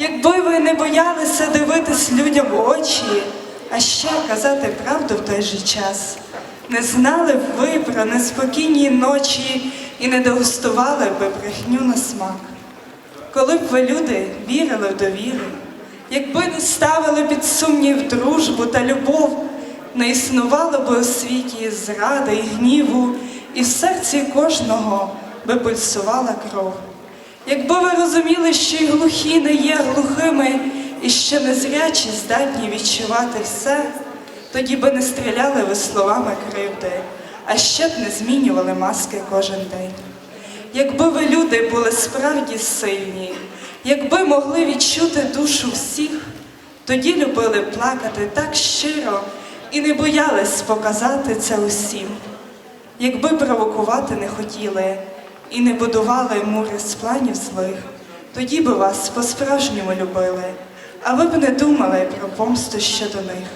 Якби ви не боялися дивитись людям в очі, а ще казати правду в той же час, не знали б ви про неспокійні ночі і не дегустували би брехню на смак. Коли б ви люди вірили в довіру, якби не ставили під сумнів дружбу та любов, не існувало би у світі зради і гніву, і в серці кожного би пульсувала кров. Якби ви розуміли, що й глухі не є глухими, і що незрячі здатні відчувати все, тоді би не стріляли ви словами кривди, а ще б не змінювали маски кожен день. Якби ви люди були справді сильні, якби могли відчути душу всіх, тоді любили плакати так щиро і не боялись показати це усім. Якби провокувати не хотіли і не будували мури з планів злих, тоді би вас по-справжньому любили, а ви б не думали про помсту щодо них.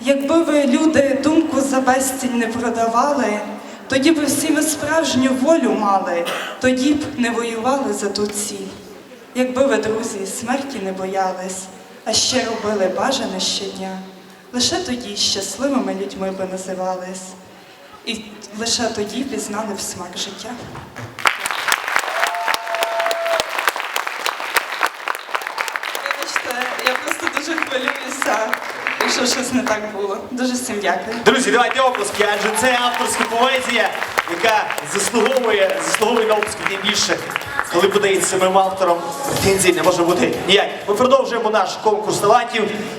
Якби ви, люди, думку за безціль не продавали, тоді б всі ми справжню волю мали, тоді б не воювали за ту ціль. Якби ви, друзі, смерті не боялись, а ще робили бажане щодня, лише тоді щасливими людьми би називались, і лише тоді пізнали б смак життя. Я просто дуже хвилююся, якщо щось не так було. Дуже всім дякую. Друзі, давайте оплески, адже це авторська поезія, яка заслуговує, заслуговує на оплески більше, коли подається самим автором претензій не може бути ніяк. Ми продовжуємо наш конкурс талантів.